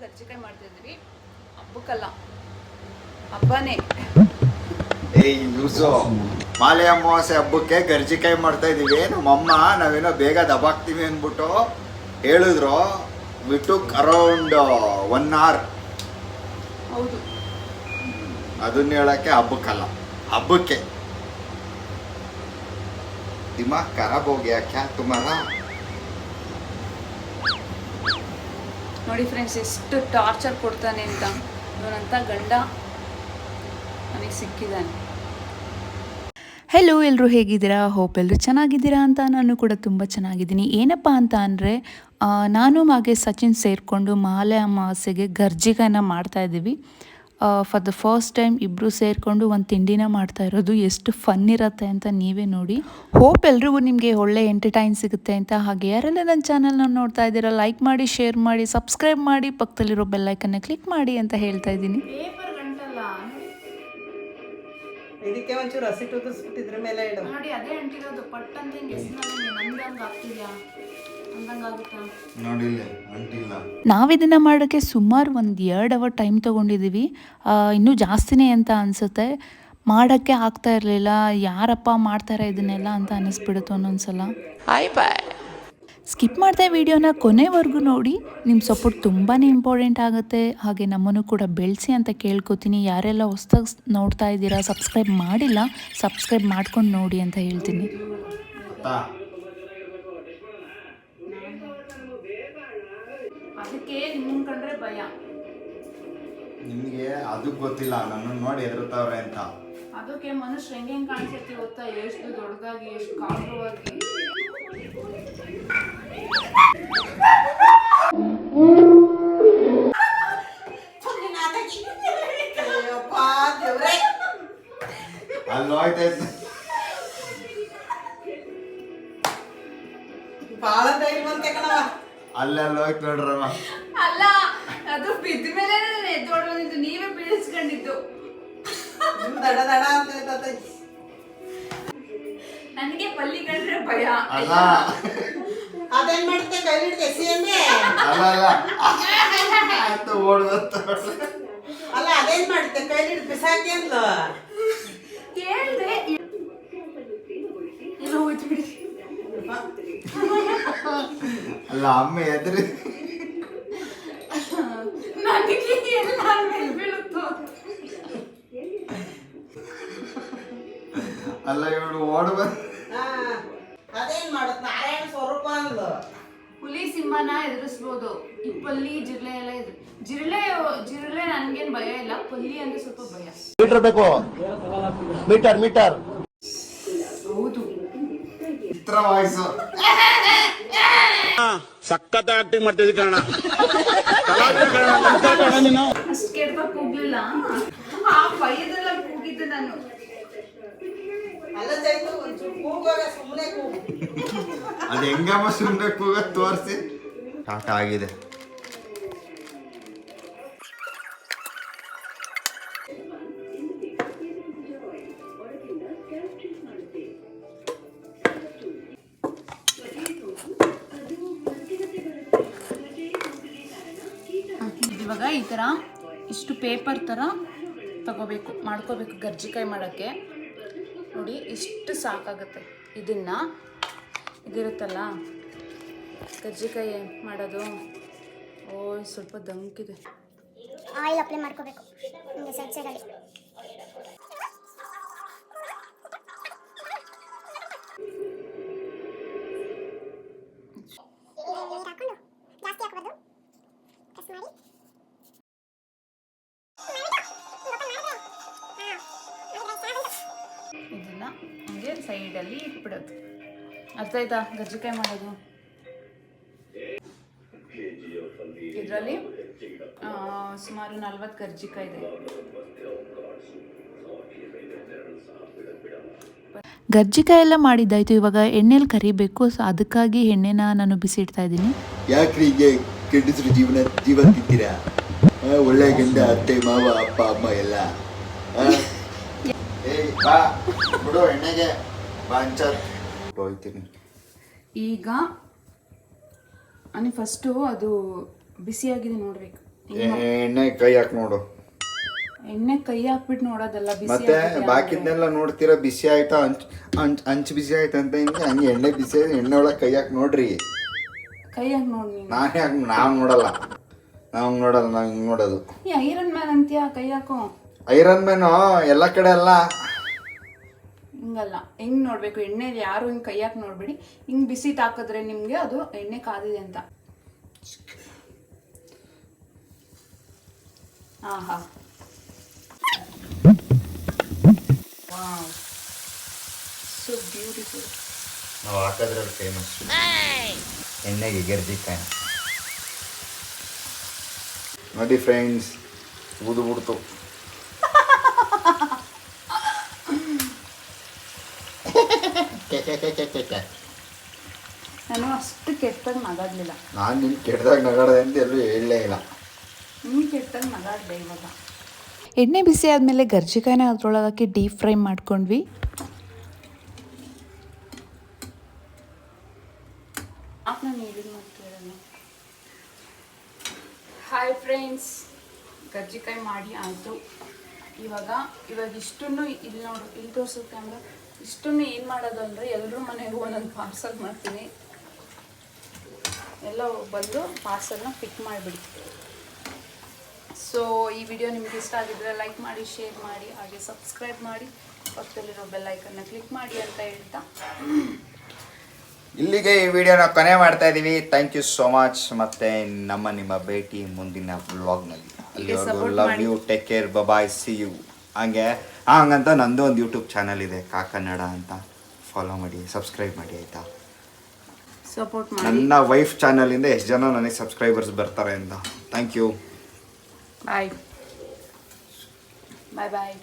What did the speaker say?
ಗರ್ಜಿಕಾಯಿ ಮಾಡ್ತಿದ್ವಿ. ಹಬ್ಬಕ್ಕಲ್ಲ. ಹಬ್ಬನೇ. ಏಯ್ ಲೂಸು. ಮಾಲೆ ಅಮಾವಾಸ್ಯೆ ಹಬ್ಬಕ್ಕೆ ಗರ್ಜಿಕಾಯಿ ಮಾಡ್ತಾ ಇದೀವಿ. ನಮ್ಮಮ್ಮ ನಾವೇನೋ ಬೇಗ ದಬಾಕ್ತೀವಿ ಅಂದ್ಬಿಟ್ಟು ಹೇಳಿದ್ರು. ಬಿಟ್ಟು ಅರೌಂಡ್ ಒನ್ ಅವರ್ ಹೌದು. ಅದನ್ನ ಹೇಳಕ್ಕೆ ಹಬ್ಬಕ್ಕಲ್ಲ. ಹಬ್ಬಕ್ಕೆ. ದಿಮಾಗ್ ಖರಾಬ್ ಹೋಗಿ ಕ್ಯಾ ತುಮಾರ? ನೋಡಿ ಫ್ರೆಂಡ್ಸ್ ಎಷ್ಟು ಟಾರ್ಚರ್ ಕೊಡ್ತಾನೆ ಅಂತ. ಇವನಂತ ಗಂಡ ನನಗೆ ಸಿಕ್ಕಿದ್ದಾನೆ ಹೆಲೋ ಎಲ್ಲರೂ ಹೇಗಿದ್ದೀರಾ? ಹೋಪ್ ಎಲ್ಲರೂ ಚೆನ್ನಾಗಿದ್ದೀರಾ ಅಂತ ನಾನು ಕೂಡ ತುಂಬ ಚೆನ್ನಾಗಿದ್ದೀನಿ. ಏನಪ್ಪ ಅಂತ ಅಂದರೆ ನಾನು ಹಾಗೆ ಸಚಿನ್ ಸೇರಿಕೊಂಡು ಮಾಲೆ ಅಮಾವಾಸ್ಯೆಗೆ ಗರ್ಜಿಗನ ಮಾಡ್ತಾ ಇದ್ದೀವಿ. ಫಾರ್ ದ ಫಸ್ಟ್ ಟೈಮ್ ಇಬ್ಬರು ಸೇರಿಕೊಂಡು ಒಂದು ತಿಂಡಿನ ಮಾಡ್ತಾ ಇರೋದು ಎಷ್ಟು ಫನ್ ಇರುತ್ತೆ ಅಂತ ನೀವೇ ನೋಡಿ. ಹೋಪ್ ಎಲ್ರಿಗೂ ನಿಮಗೆ ಒಳ್ಳೆ ಎಂಟರ್ಟೈನ್ ಸಿಗುತ್ತೆ ಅಂತ ಹಾಗೆ. ಯಾರೆಲ್ಲ ನನ್ನ ಚಾನಲ್ನ ನೋಡ್ತಾ ಇದ್ದೀರಾ ಲೈಕ್ ಮಾಡಿ ಶೇರ್ ಮಾಡಿ ಸಬ್ಸ್ಕ್ರೈಬ್ ಮಾಡಿ, ಪಕ್ಕದಲ್ಲಿರೋ ಬೆಲ್ಲೈಕನ್ನ ಕ್ಲಿಕ್ ಮಾಡಿ ಅಂತ ಹೇಳ್ತಾ ಇದ್ದೀನಿ. ಇದಕ್ಕೆ ಒಂಚೂರು ಹಸಿಟ್ಟು ಉದುರಿಸ್ಬಿಟ್ಟಿದ್ರ ಮೇಲೆ ಇಡು. ನೋಡಿ ಅದೇ ಅಂಟಿರೋದು. ಪಟ್ ಅಂತ ಹಿಂಗೆ ನಂದಂಗೆ ಆಗ್ತಿದ್ಯಾ ನೋಡಿಲ್ಲ ಅಂಟಿಲ್ಲ. ನಾವಿದನ್ನು ಮಾಡೋಕ್ಕೆ ಸುಮಾರು ಒಂದು ಎರಡು ಅವರ್ ಟೈಮ್ ತೊಗೊಂಡಿದ್ದೀವಿ ಇನ್ನೂ ಜಾಸ್ತಿನೇ ಅಂತ ಅನಿಸುತ್ತೆ. ಮಾಡೋಕ್ಕೆ ಆಗ್ತಾ ಇರಲಿಲ್ಲ. ಯಾರಪ್ಪ ಮಾಡ್ತಾರೆ ಇದನ್ನೆಲ್ಲ ಅಂತ ಅನ್ನಿಸ್ಬಿಡುತ್ತೆ ಒಂದೊಂದ್ಸಲ. ಸ್ಕಿಪ್ ಮಾಡಿದೆ ವಿಡಿಯೋನ ಕೊನೆವರೆಗೂ ನೋಡಿ. ನಿಮ್ಮ ಸಪೋರ್ಟ್ ತುಂಬಾ ಇಂಪಾರ್ಟೆಂಟ್ ಆಗುತ್ತೆ. ಹಾಗೆ ನಮ್ಮನ್ನು ಕೂಡ ಬೆಳೆಸಿ ಅಂತ ಕೇಳ್ಕೊತೀನಿ. ಯಾರೆಲ್ಲ ಹೊಸ್ದಾಗಿ ನೋಡ್ತಾ ಇದ್ದೀರಾ ಸಬ್ಸ್ಕ್ರೈಬ್ ಮಾಡಿಲ್ಲ ಸಬ್ಸ್ಕ್ರೈಬ್ ಮಾಡ್ಕೊಂಡು ನೋಡಿ ಅಂತ ಹೇಳ್ತೀನಿ. ಅದಕ್ಕೆ ಕಂಡ್ರೆ ಭಯ. ನಿಮ್ಗೆ ಅದು ಗೊತ್ತಿಲ್ಲ. ನನ್ನನ್ನು ನೋಡಿ ಎದುರುತ್ತವ್ರೆ ಅಂತ. ಅದಕ್ಕೆ ಮನುಷ್ಯ ಹೆಂಗೆ ಹೆಂಗೆ ಕಾಣಿಸುತ್ತೆ ಗೊತ್ತಾ? ಎಷ್ಟು ದೊಡ್ಡದಾಗಿ ಎಷ್ಟು ಕಾಬ್ರವಾಗಿ ಹೋಯ್ತೈತೆ ಭಾಳ ಧೈರ್ಯವಂತೆ ಕಣವ ಅಲ್ಲ ಅಲ್ಲಿ ಹೋಯ್ತು ನೋಡ್ರಮ್ಮ ಅಲ್ಲ ಅದು ಬಿದ್ದ ಮೇಲೆ ಎದ್ದೋಡ್ ಬಂದಿದ್ದು ನೀವೇ ಬೀಳಿಸ್ಕೊಂಡಿದ್ದು. ದಡ ದಡ ಅಂತ ಇರ್ತೈತೆ. ನನಗೆ ಪಲ್ಲಿ ಕಂಡ್ರೆ ಭಯ. ಅಲ್ಲ. ಅದೇನ್ ಮಾಡುತ್ತೆ ಕೈ ಹಿಡ್ದು ಎಸಿ ಅಲ್ಲ ಅಲ್ಲ. ಅದೇನ್ ಮಾಡುತ್ತೆ ಕೈ ಹಿಡಿದು ಬಿಸಾಕಿ ಅಂದ್ಲು ಕೇಳ್ದೆ ಎಲ್ಲ ಹೋಯ್ತು ಬಿಡಿ ಅಲ್ಲ ಅಮ್ಮ ಎದ್ರಿ ನನಗೆ ಎಲ್ಲ ಮೇಲೆ ಬೀಳುತ್ತೋ ಅಲ್ಲ ಇವಳು ಓಡ್ ಬಂದ್ ಹಾ ಅದೇನ್ ಮಾಡುತ್ತೆ ನಾರಾಯಣ ಸ್ವರೂಪ ಅಂದ್ಲು ಹುಲಿ ಸಿಂಹನ ಎದುರಿಸ್ಬೋದು. ಈ ಪಲ್ಲಿ ಜಿರಳೆ ಎಲ್ಲ ಎದುರು ಜಿರಳೆ ಜಿರಳೆ ನನ್ಗೇನ್ ಭಯ ಇಲ್ಲ. ಪಲ್ಲಿ ಅಂದ್ರೆ ಸ್ವಲ್ಪ ಭಯ. ಮೀಟರ್ ಬೇಕು. Meter meter. ಹೌದು. ಚಿತ್ರ ವಾಯ್ಸು ಸಖತ್ ಆಕ್ಟಿಂಗ್ ಮಾಡ್ತಿದ್ದೆ ಕಾರಣ. ಅಷ್ಟು ಕೆಡ್ದಾಗ ಕೂಗ್ಲಿಲ್ಲ ಆ ಭಯದೆಲ್ಲ ಕೂಗಿದ್ದೆ ನಾನು. ಸುಮ್ಮನೆ ಕೂಗು. ಅದು ಹೆಂಗಮ್ಮ ಸುಮ್ಮನೆ ಕೂಗ ತೋರಿಸಿ. ಟಾಟ ಆಗಿದೆ. ಇವಾಗ ಈ ಥರ ಇಷ್ಟು ಪೇಪರ್ ಥರ ತಗೋಬೇಕು ಮಾಡ್ಕೋಬೇಕು ಗರ್ಜಿಕಾಯಿ ಮಾಡೋಕ್ಕೆ. ನೋಡಿ ಇಷ್ಟು ಸಾಕಾಗುತ್ತೆ. ಇದನ್ನು ಇದಿರುತ್ತಲ್ಲ ಗರ್ಜಿಕಾಯಿ ಮಾಡೋದು? ಓ ಸ್ವಲ್ಪ ದಮ್ಕಿದೆ ಆಯಿಲ್ ಅಪ್ಲೈ ಮಾಡ್ಕೋಬೇಕು. ಹಿಂಗೆ ಸೈಡಲ್ಲಿ ಇಟ್ಬಿಡೋದು. ಅರ್ಥ ಆಯ್ತಾ? ಗರ್ಜಿಕಾಯಿ ಮಾಡೋದು. ಇದರಲ್ಲಿ ಸುಮಾರು ನಲ್ವತ್ತು ಗರ್ಜಿಕಾಯಿ ಇದೆ. ಗರ್ಜಿಕಾಯಿ ಎಲ್ಲ ಮಾಡಿದ್ದಾಯಿತು ಇವಾಗ ಎಣ್ಣೆಲಿ ಕರಿಬೇಕು ಸೊ ಅದಕ್ಕಾಗಿ ಎಣ್ಣೆನ ನಾನು ಬಿಸಿ ಇಡ್ತಾ ಇದ್ದೀನಿ. ಯಾಕ್ರಿ ಹೀಗೆ ಕೆಟ್ಟಿಸ್ರು ಜೀವನ ಜೀವನ ತಿಂತೀರಾ? ಒಳ್ಳೆ ಗಂಡ ಅತ್ತೆ ಮಾವ ಅಪ್ಪ ಅಮ್ಮ ಎಲ್ಲ. ಈಗ ಅನಿ ಫಸ್ಟು ಅದು ಬಿಸಿಯಾಗಿದೆ ನೋಡ್ಬೇಕು ಎಣ್ಣೆ ಕೈ ಹಾಕಿ ನೋಡು. ಎಣ್ಣೆ ಕೈ ಹಾಕ್ಬಿಟ್ಟು ನೋಡೋದಲ್ಲ ಬಿಸಿ ಮತ್ತೆ. ಬಾಕಿದ್ನೆಲ್ಲ ನೋಡ್ತೀರಾ ಬಿಸಿ ಆಯ್ತಾ? ಹಂಚ್ ಹಂಚ್ ಹಂಚ್ ಬಿಸಿ ಆಯ್ತಾ ಅಂತ ಹಿಂಗೆ? ಹಂಗೆ ಎಣ್ಣೆ ಬಿಸಿ ಆಯ್ತು ಎಣ್ಣೆ ಒಳಗೆ ಕೈ ಹಾಕಿ ನೋಡ್ರಿ. ಕೈ ಹಾಕಿ ನೋಡಿ ನೀನು. ನಾನೇ ಹಾಕಿ ನಾವು ನೋಡಲ್ಲ. ನಾವು ನೋಡಲ್ಲ ನಾವು ಹಿಂಗೆ ನೋಡೋದು. ಈ ಐರನ್ ಮ್ಯಾನ್ ಅಂತೀಯ? ಕೈ ಹಾಕೋ. ಐರನ್ ಮ್ಯಾನು ಎಲ್ಲ ಕಡೆ ಅಲ್ಲ. ಹಿಂಗಲ್ಲ. ಹೆಂಗ್ ನೋಡ್ಬೇಕು? ಎಣ್ಣೆ ಯಾರು ಹಿಂಗ್ ಕೈ ಹಾಕಿ ನೋಡ್ಬೇಡಿ. ಹಿಂಗ್ ಬಿಸಿ ತಾಕಿದ್ರೆ ನಿಮ್ಗೆ ಅದು ಎಣ್ಣೆ ಕಾದಿದೆ ಅಂತ. ಆಹಾ. ಸೊ ಬ್ಯೂಟಿಫುಲ್ ನಾವು ಹಾಕೋದ್ರಲ್ಲಿ ಫೇಮಸ್ ಎಣ್ಣೆಗೆ ಗೆರ್ಜಿಕಾಯಿ ನೋಡಿ ಫ್ರೆಂಡ್ಸ್ ಊದು ಬಿಡ್ತು ನಾನು ಅಷ್ಟು ಕೆಟ್ಟದಾಗ ನಗಾಡ್ಲಿಲ್ಲ ನಾನು ನಿನ್ನ ಕೆಟ್ಟದಾಗ ನಗಾಡದೆ ಅಂತ ಎಲ್ಲೂ ಹೇಳಲೇ ಇಲ್ಲ. ನೀನು ಕೆಟ್ಟದಾಗ ನಗಾಡ್ದೆ ಇವಾಗ. ಎಣ್ಣೆ ಬಿಸಿ ಆದಮೇಲೆ ಗರ್ಜಿಕಾಯಿನ ಅದ್ರೊಳಗೆ ಹಾಕಿ ಡೀಪ್ ಫ್ರೈ ಮಾಡ್ಕೊಂಡ್ವಿ ಹಾಯ್ ಫ್ರೆಂಡ್ಸ್ ಗರ್ಜಿಕಾಯಿ ಮಾಡಿ ಆಯಿತು. ಇವಾಗ ಇವಾಗ ಇಷ್ಟನ್ನು ಇಲ್ಲಿ ನೋಡು ಇಲ್ಲಿ ತೋರಿಸುತ್ತೆ ಕ್ಯಾಮ್ರಾ ಇಷ್ಟನ್ನು ಏನು ಮಾಡೋದು ಅಂದರೆ ಎಲ್ಲರೂ ಮನೆಗೆ ಒಂದೊಂದು ಪಾರ್ಸಲ್ ಮಾಡ್ತೀನಿ. ಎಲ್ಲ ಬಂದು ಪಾರ್ಸಲ್ನ ಪಿಕ್ ಮಾಡಿಬಿಡಿ. ಸೊ ಈ ವಿಡಿಯೋ ನಿಮ್ಗೆ ಇಷ್ಟ ಆಗಿದ್ರೆ ಲೈಕ್ ಮಾಡಿ ಶೇರ್ ಮಾಡಿ ಹಾಗೆ ಸಬ್ಸ್ಕ್ರೈಬ್ ಮಾಡಿ. ಪಕ್ಕದಲ್ಲಿರೋ ಬೆಲ್ ಐಕನ್ನ ಕ್ಲಿಕ್ ಮಾಡಿ ಅಂತ ಹೇಳ್ತಾ. ಇಲ್ಲಿಗೆ ಈ ವಿಡಿಯೋನ ಕೊನೆ ಮಾಡ್ತಾ ಇದೀವಿ. ಥ್ಯಾಂಕ್ ಯು ಸೋ ಮಚ್ ಮತ್ತೆ ನಮ್ಮ ನಿಮ್ಮ ಭೇಟಿ ಮುಂದಿನ ವ್ಲಾಗ್ನಲ್ಲಿ ಅಲ್ಲಿವರೆಗೂ love. You take care bye see you ಹಂಗೆ. ಹಂಗಂತ ನಂದು ಒಂದು ಯೂಟ್ಯೂಬ್ ಚಾನಲ್ ಇದೆ ಕಾಕನ್ನಡ ಅಂತ. ಫಾಲೋ ಮಾಡಿ ಸಬ್ಸ್ಕ್ರೈಬ್ ಮಾಡಿ ಆಯಿತಾ? ಸಪೋರ್ಟ್ ಮಾಡಿ. ನನ್ನ ವೈಫ್ ಚಾನಲಿಂದ ಎಷ್ಟು ಜನ ನನಗೆ ಸಬ್ಸ್ಕ್ರೈಬರ್ಸ್ ಬರ್ತಾರೆ ಅಂತ. Thank you bye bye bye